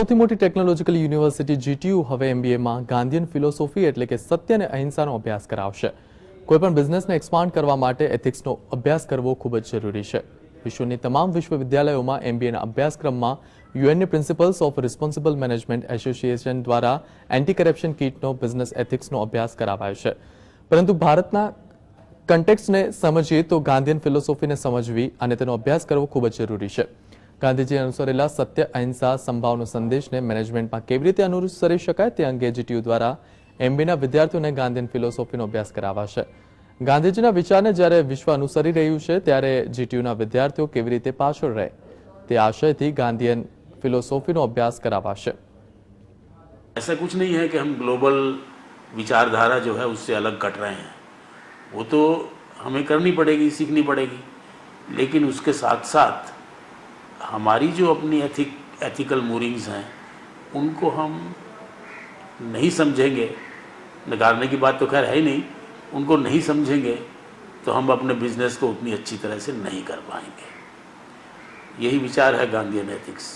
સૌથી મોટી technological university GTU હવે એમબીએમાં ગાંધીયન ફિલોસોફી એટલે કે સત્ય અને અહિંસાનો અભ્યાસ કરાવશે કોઈપણ બિઝનેસને એક્સપાન્ડ કરવા માટે એથિક્સનો અભ્યાસ કરવો ખૂબ જ જરૂરી છે વિશ્વની તમામ વિશ્વવિદ્યાલયોમાં એમબીએના અભ્યાસક્રમમાં યુએનની principles of responsible management association દ્વારા એન્ટી કરપ્શન કીટનો બિઝનેસ એથિક્સનો અભ્યાસ કરાવાયો છે પરંતુ ભારતના કન્ટેક્સને સમજીએ તો ગાંધીયન ફિલોસોફીને સમજવી અને તેનો અભ્યાસ કરવો ખૂબ જ જરૂરી છે गांधीजी अनुसार इला सत्य अहिंसा संभवनु संदेश ने मैनेजमेंट पा केवरीते अनुरुत्सरी શકાય તે અંગે જીટીયુ દ્વારા એમબીએ ના વિદ્યાર્થીઓને ગાંધીયન ફિલોસોફી નો અભ્યાસ કરાવવા છે ગાંધીજીના વિચારને જરે વિશ્વ અનુસાર રહીયુ છે ત્યારે જીટીયુ ના વિદ્યાર્થીઓ કેવી રીતે પાછળ રહે તે આશય થી ગાંધીયન ફિલોસોફી નો અભ્યાસ કરાવવા છે એસા કુછ નહી હે કે હમ ગ્લોબલ વિચારધારા જો હે ઉસસે અલગ кат રહે હે વો તો હમે કરની પડેગી શીખની પડેગી લેકિન ઉસકે સાથ સાથ हमारी जो अपनी एथिक एथिकल मूरिंग्स हैं उनको हम नहीं समझेंगे नकारने की बात तो खैर है ही नहीं उनको नहीं समझेंगे तो हम अपने बिजनेस को उतनी अच्छी तरह से नहीं कर पाएंगे यही विचार है गांधी एथिक्स